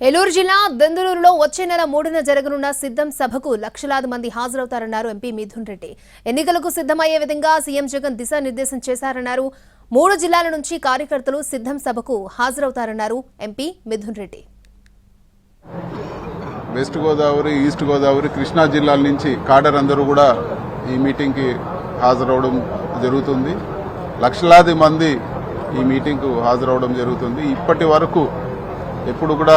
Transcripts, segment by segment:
ఏలూరు జిల్లా దెందులూరులో వచ్చే నెల మూడున జరగనున్న సిద్ధం సభకు లక్షలాది మంది హాజరవుతారన్నారు ఎంపీ మిథున్ రెడ్డి. ఎన్నికలకు సిద్ధమయ్యే విధంగా సీఎం జగన్ దిశానిర్దేశం చేశారన్నారు. మూడు జిల్లాల నుంచి కార్యకర్తలు సిద్ధం సభకు హాజరవుతారన్నారు MP Mithun Reddy. West Godavari East Godavari Krishna జిల్లాల నుంచి కాడర్ అందరూ కూడా ఈ మీటింగ్కి హాజరవడం జరుగుతుంది. లక్షలాది మంది ఈ మీటింగ్కు హాజరవడం జరుగుతుంది. ఇప్పటి వరకు ఎప్పుడు కూడా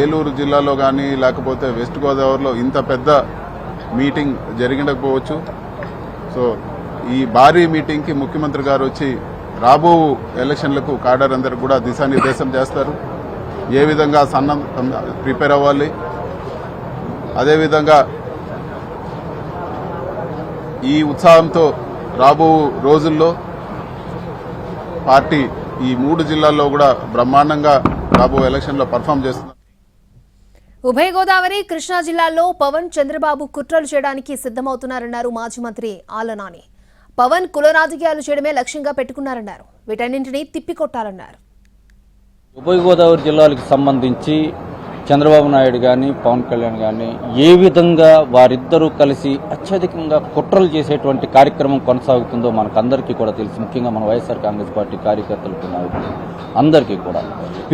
ఏలూరు జిల్లాలో కానీ లేకపోతే వెస్ట్ గోదావరిలో ఇంత పెద్ద మీటింగ్ జరిగకపోవచ్చు సో ఈ భారీ మీటింగ్కి ముఖ్యమంత్రి గారు వచ్చి రాబో ఎలక్షన్లకు కాడర్ అందరు కూడా దిశానిర్దేశం చేస్తారు. ఏ విధంగా సన్న ప్రిపేర్ అవ్వాలి? అదేవిధంగా ఈ ఉత్సాహంతో రాబో రోజుల్లో పార్టీ ఈ మూడు జిల్లాల్లో కూడా బ్రహ్మాండంగా రాబో ఎలక్షన్లో పర్ఫామ్ చేస్తుంది ఉభయ గోదావరి కృష్ణా జిల్లాల్లో పవన్ చంద్రబాబు కుట్రలు చేయడానికి సిద్ధమవుతున్నారన్నారు మాజీ మంత్రి ఆలనాని పవన్ కుల రాజకీయాలు చేయడమే లక్ష్యంగా పెట్టుకున్నారన్నారు. వీటన్నింటినీ తిప్పికొట్టాలన్నారు. ఉభయ గోదావరి జిల్లాలకు సంబంధించి చంద్రబాబు నాయుడు కానీ పవన్ కళ్యాణ్ కానీ ఏ విధంగా వారిద్దరూ కలిసి అత్యధికంగా కుట్రలు చేసేటువంటి కార్యక్రమం కొనసాగుతుందో మనకందరికీ కూడా తెలుసు. ముఖ్యంగా మన వైఎస్ఆర్ కాంగ్రెస్ పార్టీ కార్యకర్తలకు అందరికీ కూడా.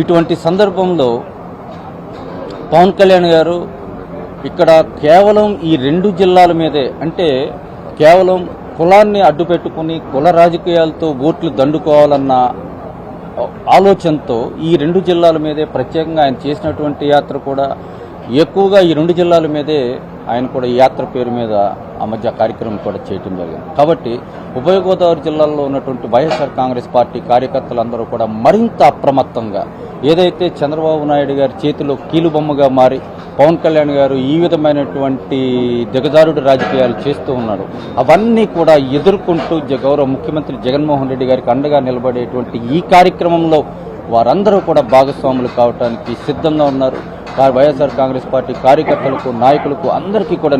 ఇటువంటి సందర్భంలో పవన్ కళ్యాణ్ గారు ఇక్కడ కేవలం ఈ రెండు జిల్లాల మీదే అంటే కేవలం కులాన్ని అడ్డుపెట్టుకుని కుల రాజకీయాలతో ఓట్లు దండుకోవాలన్న ఆలోచనతో ఈ రెండు జిల్లాల మీదే ప్రత్యేకంగా ఆయన చేసినటువంటి యాత్ర కూడా ఎక్కువగా ఈ రెండు జిల్లాల మీదే ఆయన కూడా యాత్ర పేరు మీద ఆ మధ్య కార్యక్రమం కూడా చేయటం జరిగింది. కాబట్టి ఉభయ గోదావరి జిల్లాల్లో ఉన్నటువంటి వైఎస్ఆర్ కాంగ్రెస్ పార్టీ కార్యకర్తలందరూ కూడా మరింత అప్రమత్తంగా ఏదైతే చంద్రబాబు నాయుడు గారి చేతిలో కీలుబొమ్మగా మారి పవన్ కళ్యాణ్ గారు ఈ విధమైనటువంటి దిగజారుడు రాజకీయాలు చేస్తూ ఉన్నారు అవన్నీ కూడా ఎదుర్కొంటూ గౌరవ ముఖ్యమంత్రి జగన్మోహన్ రెడ్డి గారికి అండగా నిలబడేటువంటి ఈ కార్యక్రమంలో వారందరూ కూడా భాగస్వాములు కావడానికి సిద్ధంగా ఉన్నారు. వైఎస్ఆర్ కాంగ్రెస్ పార్టీ కార్యకర్తలకు నాయకులకు అందరికీ కూడా